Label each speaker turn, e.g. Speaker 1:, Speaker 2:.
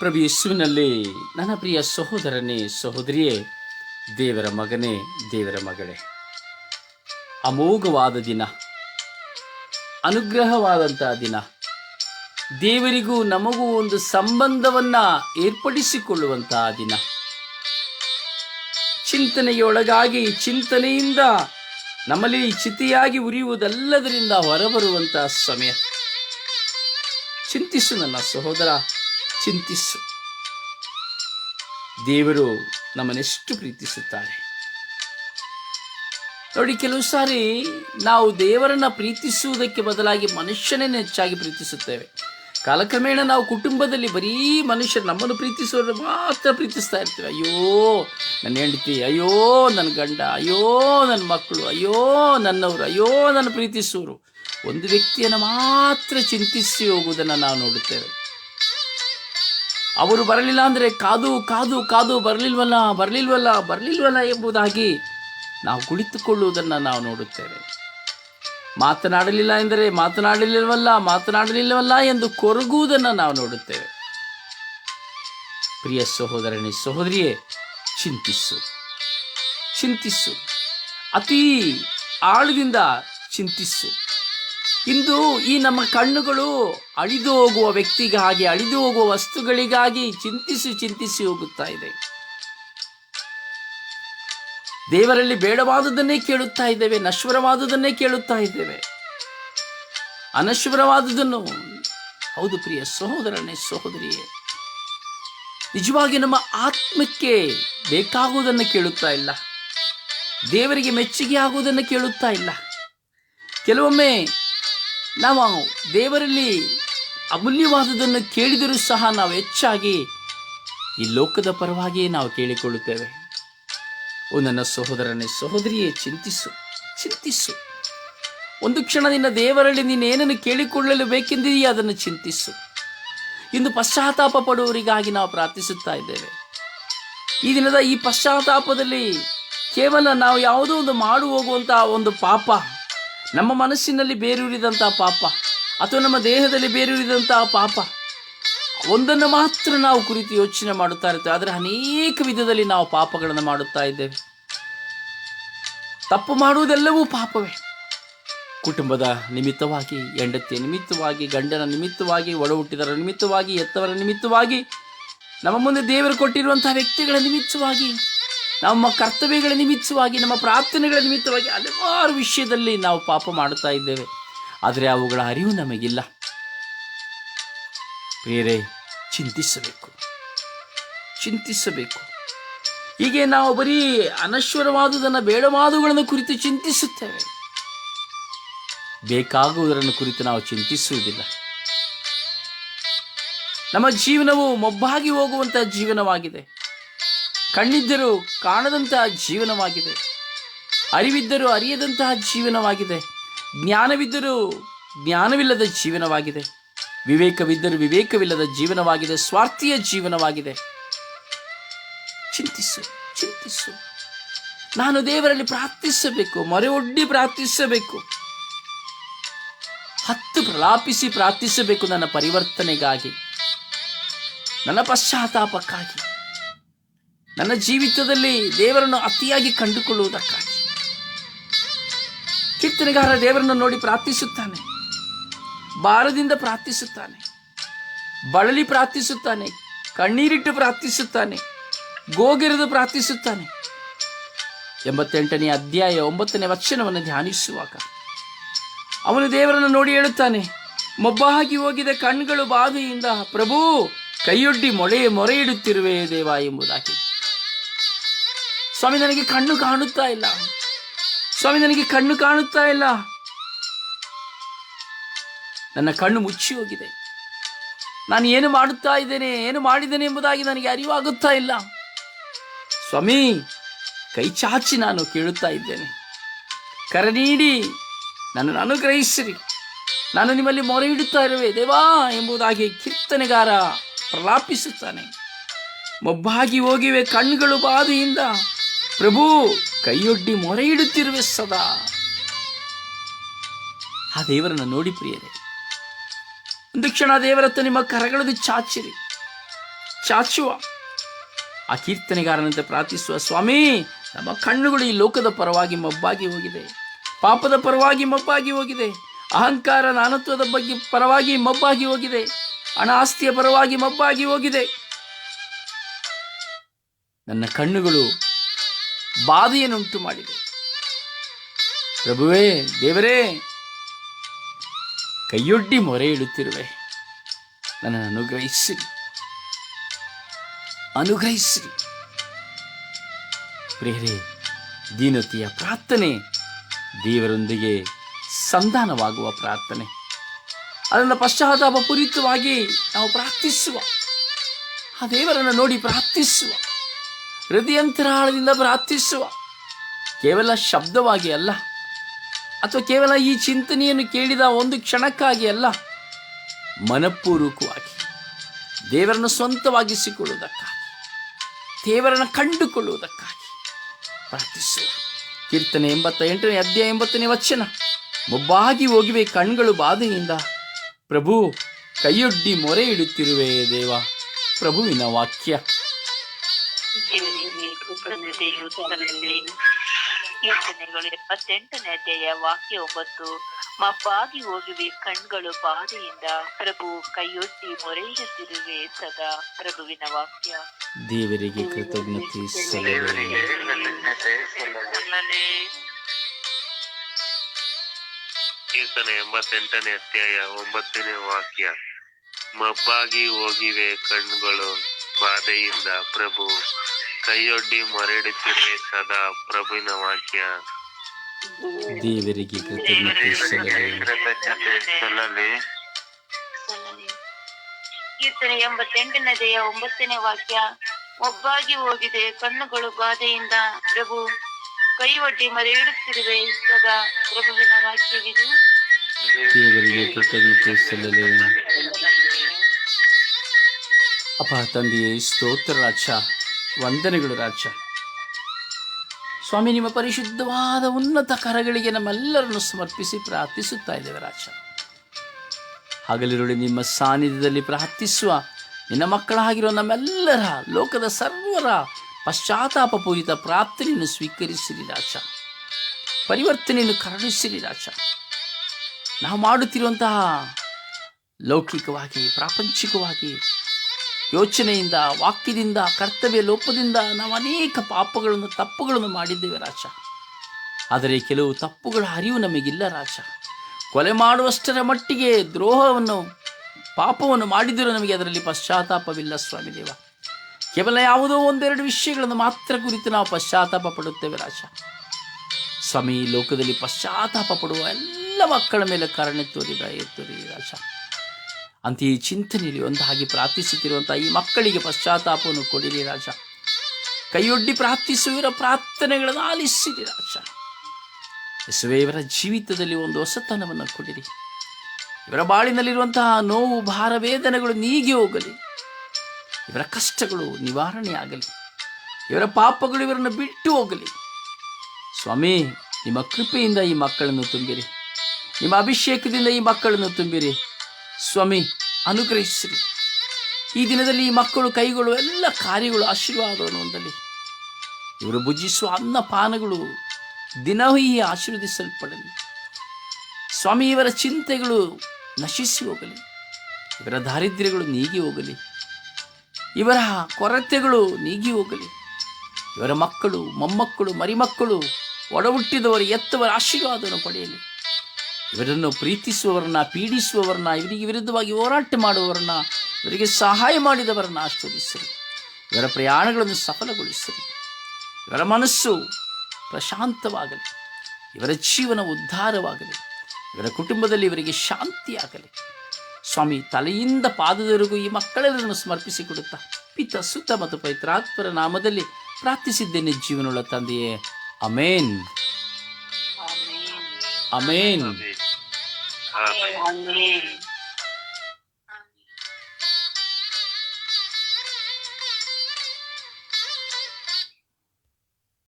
Speaker 1: ಪ್ರಭು ಯೇಸುವಿನಲ್ಲಿ, ನನ್ನ ಪ್ರಿಯ ಸಹೋದರನೇ, ಸಹೋದರಿಯೇ, ದೇವರ ಮಗನೇ, ದೇವರ ಮಗಳೇ. ಅಮೋಘವಾದ ದಿನ ಅನುಗ್ರಹವಾದಂತಹ ದಿನ. ದೇವರಿಗೂ ನಮಗೂ ಒಂದು ಸಂಬಂಧವನ್ನ ಏರ್ಪಡಿಸಿಕೊಳ್ಳುವಂತಹ ದಿನ. ಚಿಂತನೆಯೊಳಗಾಗಿ ಚಿಂತನೆಯಿಂದ ನಮ್ಮಲ್ಲಿ ಚಿತಿಯಾಗಿ ಉರಿಯುವುದಲ್ಲದರಿಂದ ಹೊರಬರುವಂತಹ ಸಮಯ. ಚಿಂತಿಸು ನನ್ನ ಸಹೋದರ ಚಿಂತಿಸು. ದೇವರು ನಮ್ಮನ್ನೆಷ್ಟು ಪ್ರೀತಿಸುತ್ತಾರೆ. ನೋಡಿ, ಕೆಲವು ಸಾರಿ ನಾವು ದೇವರನ್ನ ಪ್ರೀತಿಸುವುದಕ್ಕೆ ಬದಲಾಗಿ ಮನುಷ್ಯನೇ ಹೆಚ್ಚಾಗಿ ಪ್ರೀತಿಸುತ್ತೇವೆ. ಕಾಲಕ್ರಮೇಣ ನಾವು ಕುಟುಂಬದಲ್ಲಿ ಬರೀ ಮನುಷ್ಯರು ನಮ್ಮನ್ನು ಪ್ರೀತಿಸುವವರು ಮಾತ್ರ ಪ್ರೀತಿಸ್ತಾ ಇರ್ತೇವೆ. ಅಯ್ಯೋ, ನನ್ನ ಹೆಂಡತಿ, ಅಯ್ಯೋ, ನನ್ನ ಗಂಡ, ಅಯ್ಯೋ, ನನ್ನ ಮಕ್ಕಳು, ಅಯ್ಯೋ, ನನ್ನವರು, ಅಯ್ಯೋ, ನನ್ನ ಪ್ರೀತಿಸುವರು ಒಂದು ವ್ಯಕ್ತಿಯನ್ನು ಮಾತ್ರ ಚಿಂತಿಸಿ ಹೋಗುವುದನ್ನು ನಾವು ನೋಡುತ್ತೇವೆ. ಅವರು ಬರಲಿಲ್ಲ ಅಂದರೆ ಕಾದು ಕಾದು ಕಾದು ಬರಲಿಲ್ವಲ್ಲ ಬರಲಿಲ್ವಲ್ಲ ಬರಲಿಲ್ವಲ್ಲ ಎಂಬುದಾಗಿ ನಾವು ಕುಳಿತುಕೊಳ್ಳುವುದನ್ನು ನಾವು ನೋಡುತ್ತೇವೆ. ಮಾತನಾಡಲಿಲ್ಲ ಎಂದರೆ ಮಾತನಾಡಲಿಲ್ಲವಲ್ಲ ಮಾತನಾಡಲಿಲ್ಲವಲ್ಲ ಎಂದು ಕೊರಗುವುದನ್ನು ನಾವು ನೋಡುತ್ತೇವೆ. ಪ್ರಿಯ ಸಹೋದರನೇ, ಸಹೋದರಿಯೇ, ಚಿಂತಿಸು ಚಿಂತಿಸು, ಅತೀ ಆಳದಿಂದ ಚಿಂತಿಸು. ಇಂದು ಈ ನಮ್ಮ ಕಣ್ಣುಗಳು ಅಳಿದು ಹೋಗುವ ವ್ಯಕ್ತಿಗಾಗಿ, ಅಳಿದು ಹೋಗುವ ವಸ್ತುಗಳಿಗಾಗಿ ಚಿಂತಿಸಿ ಚಿಂತಿಸಿ ಹೋಗುತ್ತಾ ಇದೆ. ದೇವರಲ್ಲಿ ಬೇಡವಾದುದನ್ನೇ ಕೇಳುತ್ತಾ ಇದ್ದೇವೆ ನಶ್ವರವಾದುದನ್ನೇ ಕೇಳುತ್ತಾ ಇದ್ದೇವೆ. ಅನಶ್ವರವಾದುದನ್ನು ಹೌದು ಪ್ರಿಯ ಸಹೋದರನೇ, ಸಹೋದರಿಯೇ, ನಿಜವಾಗಿ ನಮ್ಮ ಆತ್ಮಕ್ಕೆ ಬೇಕಾಗುವುದನ್ನು ಕೇಳುತ್ತಾ ಇಲ್ಲ. ದೇವರಿಗೆ ಮೆಚ್ಚುಗೆ ಆಗುವುದನ್ನು ಕೇಳುತ್ತಾ ಇಲ್ಲ. ಕೆಲವೊಮ್ಮೆ ನಾವು ದೇವರಲ್ಲಿ ಅಮೂಲ್ಯವಾದದನ್ನು ಕೇಳಿದರೂ ಸಹ ನಾವು ಹೆಚ್ಚಾಗಿ ಈ ಲೋಕದ ಪರವಾಗಿಯೇ ನಾವು ಕೇಳಿಕೊಳ್ಳುತ್ತೇವೆ. ಓ ನನ್ನ ಸಹೋದರನೇ, ಸಹೋದರಿಯೇ, ಚಿಂತಿಸು ಚಿಂತಿಸು. ಒಂದು ಕ್ಷಣ ನಿನ್ನ ದೇವರಲ್ಲಿ ನೀನೇನನ್ನು ಕೇಳಿಕೊಳ್ಳಲು ಬೇಕೆಂದಿದೆಯೇ ಅದನ್ನು ಚಿಂತಿಸು. ಇಂದು ಪಶ್ಚಾತ್ತಾಪ ಪಡುವವರಿಗಾಗಿ ನಾವು ಪ್ರಾರ್ಥಿಸುತ್ತಾ ಇದ್ದೇವೆ. ಈ ದಿನದ ಈ ಪಶ್ಚಾತ್ತಾಪದಲ್ಲಿ ಕೇವಲ ನಾವು ಯಾವುದೋ ಒಂದು ಮಾಡು ಹೋಗುವಂತಹ ಒಂದು ಪಾಪ ನಮ್ಮ ಮನಸ್ಸಿನಲ್ಲಿ ಬೇರೂರಿದಂತಹ ಪಾಪ ಅಥವಾ ನಮ್ಮ ದೇಹದಲ್ಲಿ ಬೇರೂರಿದಂತಹ ಪಾಪ, ಒಂದನ್ನು ಮಾತ್ರ ನಾವು ಕುರಿತು ಯೋಚನೆ ಮಾಡುತ್ತಾ ಇರ್ತೇವೆ ಆದರೆ ಅನೇಕ ವಿಧದಲ್ಲಿ ನಾವು ಪಾಪಗಳನ್ನು ಮಾಡುತ್ತಾ ಇದ್ದೇವೆ. ತಪ್ಪು ಮಾಡುವುದೆಲ್ಲವೂ ಪಾಪವೇ. ಕುಟುಂಬದ ನಿಮಿತ್ತವಾಗಿ, ಹೆಂಡತಿಯ ನಿಮಿತ್ತವಾಗಿ, ಗಂಡನ ನಿಮಿತ್ತವಾಗಿ ಒಡ ಹುಟ್ಟಿದರ ನಿಮಿತ್ತವಾಗಿ ಎತ್ತವರ ನಿಮಿತ್ತವಾಗಿ, ನಮ್ಮ ಮುಂದೆ ದೇವರು ಕೊಟ್ಟಿರುವಂತಹ ವ್ಯಕ್ತಿಗಳ ನಿಮಿತ್ತವಾಗಿ ನಮ್ಮ ಕರ್ತವ್ಯಗಳ ನಿಮಿತ್ತವಾಗಿ, ನಮ್ಮ ಪ್ರಾರ್ಥನೆಗಳ ನಿಮಿತ್ತವಾಗಿ ಹಲವಾರು ವಿಷಯದಲ್ಲಿ ನಾವು ಪಾಪ ಮಾಡುತ್ತಾ ಇದ್ದೇವೆ. ಆದರೆ ಅವುಗಳ ಅರಿವು ನಮಗಿಲ್ಲ. ಬೇರೆ ಚಿಂತಿಸಬೇಕು. ಚಿಂತಿಸಬೇಕು. ಹೀಗೆ ನಾವು ಬರೀ ಅನಶ್ವರವಾದುದನ್ನು ಬೇಡವಾದುಗಳನ್ನು ಕುರಿತು ಚಿಂತಿಸುತ್ತೇವೆ. ಬೇಕಾಗುವುದರನ್ನು ಕುರಿತು ನಾವು ಚಿಂತಿಸುವುದಿಲ್ಲ. ನಮ್ಮ ಜೀವನವು ಮೊಬ್ಬಾಗಿ ಹೋಗುವಂತಹ ಜೀವನವಾಗಿದೆ. ಕಣ್ಣಿದ್ದರೂ ಕಾಣದಂತಹ ಜೀವನವಾಗಿದೆ. ಅರಿವಿದ್ದರೂ ಅರಿಯದಂತಹ ಜೀವನವಾಗಿದೆ. ಜ್ಞಾನವಿದ್ದರೂ ಜ್ಞಾನವಿಲ್ಲದ ಜೀವನವಾಗಿದೆ. ವಿವೇಕವಿದ್ದರೂ ವಿವೇಕವಿಲ್ಲದ ಜೀವನವಾಗಿದೆ. ಸ್ವಾರ್ಥಿಯ ಜೀವನವಾಗಿದೆ. ಚಿಂತಿಸು ಚಿಂತಿಸು. ನಾನು ದೇವರಲ್ಲಿ ಪ್ರಾರ್ಥಿಸಬೇಕು ಮೊರೆ ಒಡ್ಡಿ ಪ್ರಾರ್ಥಿಸಬೇಕು. ಹತ್ತು ಪ್ರಲಾಪಿಸಿ ಪ್ರಾರ್ಥಿಸಬೇಕು ನನ್ನ ಪರಿವರ್ತನೆಗಾಗಿ. ನನ್ನ ಪಶ್ಚಾತ್ತಾಪಕ್ಕಾಗಿ. ನನ್ನ ಜೀವಿತದಲ್ಲಿ ದೇವರನ್ನು ಅತಿಯಾಗಿ ಕಂಡುಕೊಳ್ಳುವುದಕ್ಕಾಗಿ. ಕೀರ್ತನೆಗಾರ ದೇವರನ್ನು ನೋಡಿ ಪ್ರಾರ್ಥಿಸುತ್ತಾನೆ. ಭಾರದಿಂದ ಪ್ರಾರ್ಥಿಸುತ್ತಾನೆ. ಬಳಲಿ ಪ್ರಾರ್ಥಿಸುತ್ತಾನೆ. ಕಣ್ಣೀರಿಟ್ಟು ಪ್ರಾರ್ಥಿಸುತ್ತಾನೆ. ಗೋಗಿರಿದು ಪ್ರಾರ್ಥಿಸುತ್ತಾನೆ. ಎಂಬತ್ತೆಂಟನೇ ಅಧ್ಯಾಯ ಒಂಬತ್ತನೇ ವಚನವನ್ನು ಧ್ಯಾನಿಸುವಾಗ ಅವನು ದೇವರನ್ನು ನೋಡಿ ಹೇಳುತ್ತಾನೆ, ಮೊಬ್ಬಾಗಿ ಹೋಗಿದ ಕಣ್ಗಳು ಬಾಧೆಯಿಂದ, ಪ್ರಭು ಕೈಯೊಡ್ಡಿ ಮೊಳೆ ಮೊರೆ ಇಡುತ್ತಿರುವೆ ದೇವ ಎಂಬುದಾಗಿ. ಸ್ವಾಮಿ, ನನಗೆ ಕಣ್ಣು ಕಾಣುತ್ತಾ ಇಲ್ಲ. ಸ್ವಾಮಿ, ನನಗೆ ಕಣ್ಣು ಕಾಣುತ್ತಾ ಇಲ್ಲ. ನನ್ನ ಕಣ್ಣು ಮುಚ್ಚಿ ಹೋಗಿದೆ. ನಾನು ಏನು ಮಾಡುತ್ತಾ ಇದ್ದೇನೆ, ಏನು ಮಾಡಿದ್ದೇನೆ ಎಂಬುದಾಗಿ ನನಗೆ ಅರಿವಾಗುತ್ತಾ ಇಲ್ಲ. ಸ್ವಾಮಿ, ಕೈ ಚಾಚಿ ನಾನು ಕೇಳುತ್ತಾ ಇದ್ದೇನೆ. ಕರೆ ನೀಡಿ, ನನ್ನನ್ನು ಅನುಗ್ರಹಿಸಿರಿ. ನಾನು ನಿಮ್ಮಲ್ಲಿ ಮೊರೆ ಇಡುತ್ತಾ ಇರುವೆ. ದೇವಾ ಎಂಬುದಾಗಿ ಕೀರ್ತನೆಗಾರ ಪ್ರಲಾಪಿಸುತ್ತಾನೆ. ಮೊಬ್ಬಾಗಿ ಹೋಗಿವೆ ಕಣ್ಣುಗಳು ಬಾಧೆಯಿಂದ. ಪ್ರಭು, ಕೈಯೊಡ್ಡಿ ಮೊರೆ ಇಡುತ್ತಿರುವೆ ಸದಾ. ಆ ದೇವರನ್ನು ನೋಡಿ ಪ್ರಿಯರೇ ಒಂದು ಕ್ಷಣ ದೇವರತ್ತ ನಿಮ್ಮ ಕರಗಳದು ಚಾಚಿರಿ. ಚಾಚುವ, ಆ ಕೀರ್ತನೆಗಾರನಂತೆ ಪ್ರಾರ್ಥಿಸುವ ಸ್ವಾಮಿ, ನಮ್ಮ ಕಣ್ಣುಗಳು ಈ ಲೋಕದ ಪರವಾಗಿ ಮಬ್ಬಾಗಿ ಹೋಗಿದೆ. ಪಾಪದ ಪರವಾಗಿ ಮಬ್ಬಾಗಿ ಹೋಗಿದೆ. ಅಹಂಕಾರ ನಾನತ್ವದ ಬಗ್ಗೆ ಪರವಾಗಿ ಮಬ್ಬಾಗಿ ಹೋಗಿದೆ. ಹಣ ಪರವಾಗಿ ಮಬ್ಬಾಗಿ ಹೋಗಿದೆ. ನನ್ನ ಕಣ್ಣುಗಳು ಬಾಧೆಯನ್ನುಂಟು ಮಾಡಿದೆ. ಪ್ರಭುವೇ, ದೇವರೇ, ಕೈಯೊಡ್ಡಿ ಮೊರೆ ಇಡುತ್ತಿರುವೆ ನನ್ನನ್ನು ಅನುಗ್ರಹಿಸಿರಿ ಅನುಗ್ರಹಿಸಿರಿ ಪ್ರಿಯರೇ, ದೀನತೆಯ ಪ್ರಾರ್ಥನೆ ದೇವರೊಂದಿಗೆ ಸಂಧಾನವಾಗುವ ಪ್ರಾರ್ಥನೆ. ಅದನ್ನು ಪಶ್ಚಾತ್ತಾಪ ಪೂರಿತವಾಗಿ ನಾವು ಪ್ರಾರ್ಥಿಸುವ. ಆ ದೇವರನ್ನು ನೋಡಿ ಪ್ರಾರ್ಥಿಸುವ. ಹೃದಯಂತರಾಳದಿಂದ ಪ್ರಾರ್ಥಿಸುವ. ಕೇವಲ ಶಬ್ದವಾಗಿ ಅಲ್ಲ. ಅಥವಾ ಕೇವಲ ಈ ಚಿಂತನೆಯನ್ನು ಕೇಳಿದ ಒಂದು ಕ್ಷಣಕ್ಕಾಗಿ ಅಲ್ಲ. ಮನಪೂರ್ವಕವಾಗಿ. ದೇವರನ್ನು ಸ್ವಂತವಾಗಿಸಿಕೊಳ್ಳುವುದಕ್ಕಾಗಿ. ದೇವರನ್ನು ಕಂಡುಕೊಳ್ಳುವುದಕ್ಕಾಗಿ ಪ್ರಾರ್ಥಿಸುವ. ಕೀರ್ತನೆ ಎಂಬತ್ತ ಎಂಟನೇ ಅಧ್ಯಾಯ ಎಂಬತ್ತನೇ ವಚನ. ಮೊಬ್ಬಾಗಿ ಹೋಗಿವೆ ಕಣ್ಗಳು ಬಾಧೆಯಿಂದ. ಪ್ರಭು, ಕೈಯೊಡ್ಡಿ ಮೊರೆ ಇಡುತ್ತಿರುವೆ ದೇವ. ಪ್ರಭುವಿನ ವಾಕ್ಯ.
Speaker 2: ಸಲ್ಲಲಿ. ಕೀರ್ತನೆಗಳು ಎಪ್ಪತ್ತೆಂಟನೇ ಅಧ್ಯಾಯ ವಾಕ್ಯ ಒಂಬತ್ತು ಮಬ್ಬಾಗಿ ಹೋಗಿವೆ ಕಣ್ಗಳು ಬಾಧೆಯಿಂದ ಪ್ರಭು ಕೈಯೊಡ್ಡಿ ಮೊರೆಯಿಡುತ್ತಿರುವೆ ಸದಾ ಪ್ರಭುವಿನ ವಾಕ್ಯ
Speaker 1: ದೇವರಿಗೆ ಕೃತಜ್ಞತೆ.
Speaker 3: ಕೀರ್ತನೆ ಎಂಬತ್ತೆಂಟನೇ ಅಧ್ಯಾಯ ಒಂಬತ್ತನೇ ವಾಕ್ಯ ಮಬ್ಬಾಗಿ ಹೋಗಿವೆ ಕಣ್ಣುಗಳು ಬಾಧೆಯಿಂದ ಪ್ರಭು ಕೈಯೊಡ್ಡಿ ಮೊರೆಡುತ್ತಿದೆ ಸದಾ ಪ್ರಭುವಿನ ವಾಕ್ಯ.
Speaker 1: ದೇವರಿಗೆ ಕೃತಜ್ಞತೆ.
Speaker 2: ಕೀರ್ತನೆ ಎಂಬತ್ತೆಂಟನೇ ಅಧ್ಯಾಯ ಒಂಬತ್ತನೇ ವಾಕ್ಯ. ಒಬ್ಬಾಗಿ ಹೋಗಿದೆ ಕಣ್ಣುಗಳು ಬಾಧೆಯಿಂದ ಪ್ರಭು. ಕೈ ಒಡ್ಡಿ ಮರೆಯಿಡುತ್ತಿರುವೆ ಸದಾ ಪ್ರಭುವಿನ ವಾಕ್ಯವಿದು.
Speaker 1: ದೇವರಿಗೆ ಕೃತಜ್ಞತೆ ಸಲ್ಲಲಿ. ಅಪ್ಪ ತಂದೆಯೇ ಸ್ತೋತ್ರ ರಾಜ. ವಂದನೆಗಳು ರಾಜ. ಸ್ವಾಮಿ, ನಿಮ್ಮ ಪರಿಶುದ್ಧವಾದ ಉನ್ನತ ಕರಗಳಿಗೆ ನಮ್ಮೆಲ್ಲರನ್ನು ಸಮರ್ಪಿಸಿ ಪ್ರಾರ್ಥಿಸುತ್ತಾ ಇದ್ದೇವೆ ರಾಜ. ಹಗಲಿರುಳಿ ನಿಮ್ಮ ಸಾನ್ನಿಧ್ಯದಲ್ಲಿ ಪ್ರಾರ್ಥಿಸುವ ನಿನ್ನ ಮಕ್ಕಳಾಗಿರುವ ನಮ್ಮೆಲ್ಲರ ಲೋಕದ ಸರ್ವರ ಪಶ್ಚಾತ್ತಾಪ ಪೂರಿತ ಪ್ರಾರ್ಥನೆಯನ್ನು ಸ್ವೀಕರಿಸಿರಿ ರಾಜ. ಪರಿವರ್ತನೆಯನ್ನು ಕರುಣಿಸಿರಿ ರಾಜ. ನಾವು ಮಾಡುತ್ತಿರುವಂತಹ ಲೌಕಿಕವಾಗಿ, ಪ್ರಾಪಂಚಿಕವಾಗಿ ಯೋಚನೆಯಿಂದ, ವಾಕ್ಯದಿಂದ, ಕರ್ತವ್ಯ ಲೋಪದಿಂದ ನಾವು ಅನೇಕ ಪಾಪಗಳನ್ನು, ತಪ್ಪುಗಳನ್ನು ಮಾಡಿದ್ದೇವೆ ರಾಜ. ಆದರೆ ಕೆಲವು ತಪ್ಪುಗಳ ಅರಿವು ನಮಗಿಲ್ಲ ರಾಜ. ಕೊಲೆ ಮಾಡುವಷ್ಟರ ಮಟ್ಟಿಗೆ ದ್ರೋಹವನ್ನು, ಪಾಪವನ್ನು ಮಾಡಿದರೂ ನಮಗೆ ಅದರಲ್ಲಿ ಪಶ್ಚಾತ್ತಾಪವಿಲ್ಲ ಸ್ವಾಮಿ ದೇವ ಕೇವಲ ಯಾವುದೋ ಒಂದೆರಡು ವಿಷಯಗಳನ್ನು ಮಾತ್ರ ಕುರಿತು ನಾವು ಪಶ್ಚಾತ್ತಾಪ ಪಡುತ್ತೇವೆ ರಾಜ. ಸ್ವಾಮಿ ಲೋಕದಲ್ಲಿ ಪಶ್ಚಾತ್ತಾಪ ಪಡುವ ಎಲ್ಲ ಮಕ್ಕಳ ಮೇಲೆ ಕಾರಣ ತೋರಿದ ಎತ್ತೋರಿ ತೋರಿ ರಾಜ. ಅಂತ ಈ ಚಿಂತನೆಯಲ್ಲಿ ಒಂದಾಗಿ ಪ್ರಾರ್ಥಿಸುತ್ತಿರುವಂಥ ಈ ಮಕ್ಕಳಿಗೆ ಪಶ್ಚಾತ್ತಾಪವನ್ನು ಕೊಡಿರಿ ರಾಜ. ಕೈಯೊಡ್ಡಿ ಪ್ರಾರ್ಥಿಸುವಿರ ಪ್ರಾರ್ಥನೆಗಳನ್ನು ಆಲಿಸಿರಿ ರಾಜ. ಯಸುವೆ, ಇವರ ಜೀವಿತದಲ್ಲಿ ಒಂದು ಹೊಸತನವನ್ನು ಕೊಡಿರಿ. ಇವರ ಬಾಳಿನಲ್ಲಿರುವಂತಹ ನೋವು, ಭಾರ, ವೇದನೆಗಳು ನೀಗಿ ಹೋಗಲಿ. ಇವರ ಕಷ್ಟಗಳು ನಿವಾರಣೆ ಆಗಲಿ ಇವರ ಪಾಪಗಳು ಇವರನ್ನು ಬಿಟ್ಟು ಹೋಗಲಿ. ಸ್ವಾಮಿ, ನಿಮ್ಮ ಕೃಪೆಯಿಂದ ಈ ಮಕ್ಕಳನ್ನು ತುಂಬಿರಿ. ನಿಮ್ಮ ಅಭಿಷೇಕದಿಂದ ಈ ಮಕ್ಕಳನ್ನು ತುಂಬಿರಿ. ಸ್ವಾಮಿ, ಅನುಗ್ರಹಿಸಿರಿ. ಈ ದಿನದಲ್ಲಿ ಈ ಮಕ್ಕಳು, ಕೈಗಳು, ಎಲ್ಲ ಕಾರ್ಯಗಳು ಆಶೀರ್ವಾದವನ್ನು ಹೊಂದಲಿ ಇವರು ಭುಜಿಸುವ ಅನ್ನ ಪಾನಗಳು ದಿನವೂ ಆಶೀರ್ವದಿಸಲ್ಪಡಲಿ. ಸ್ವಾಮಿ, ಇವರ ಚಿಂತೆಗಳು ನಶಿಸಿ ಹೋಗಲಿ. ಇವರ ದಾರಿದ್ರ್ಯಗಳು ನೀಗಿ ಹೋಗಲಿ. ಇವರ ಕೊರತೆಗಳು ನೀಗಿ ಹೋಗಲಿ. ಇವರ ಮಕ್ಕಳು, ಮೊಮ್ಮಕ್ಕಳು, ಮರಿಮಕ್ಕಳು ಒಡಹುಟ್ಟಿದವರು ಎತ್ತವರ ಆಶೀರ್ವಾದವನ್ನು ಪಡೆಯಲಿ. ಇವರನ್ನು ಪ್ರೀತಿಸುವವರನ್ನ ಪೀಡಿಸುವವರನ್ನ ಇವರಿಗೆ ವಿರುದ್ಧವಾಗಿ ಹೋರಾಟ ಮಾಡುವವರನ್ನ ಇವರಿಗೆ ಸಹಾಯ ಮಾಡಿದವರನ್ನ ಆಶೀರ್ವದಿಸಿರಿ. ಇವರ ಪ್ರಯಾಣಗಳನ್ನು ಸಫಲಗೊಳಿಸಿರಿ. ಇವರ ಮನಸ್ಸು ಪ್ರಶಾಂತವಾಗಲಿ. ಇವರ ಜೀವನ ಉದ್ಧಾರವಾಗಲಿ. ಇವರ ಕುಟುಂಬದಲ್ಲಿ ಇವರಿಗೆ ಶಾಂತಿಯಾಗಲಿ. ಸ್ವಾಮಿ ತಲೆಯಿಂದ ಪಾದದವರೆಗೂ ಈ ಮಕ್ಕಳೆಲ್ಲರನ್ನು ಸಮರ್ಪಿಸಿಕೊಡುತ್ತಾ ಪಿತ ಸುತ್ತ ಮತ್ತು ಪವಿತ್ರಾತ್ಮರ ನಾಮದಲ್ಲಿ ಪ್ರಾರ್ಥಿಸಿದ್ದೇನೆ ಜೀವನವುಳ್ಳ ತಂದೆಯೇ. ಅಮೇನ್. ಅಮೇನ್.
Speaker 3: Amen.
Speaker 2: Amen.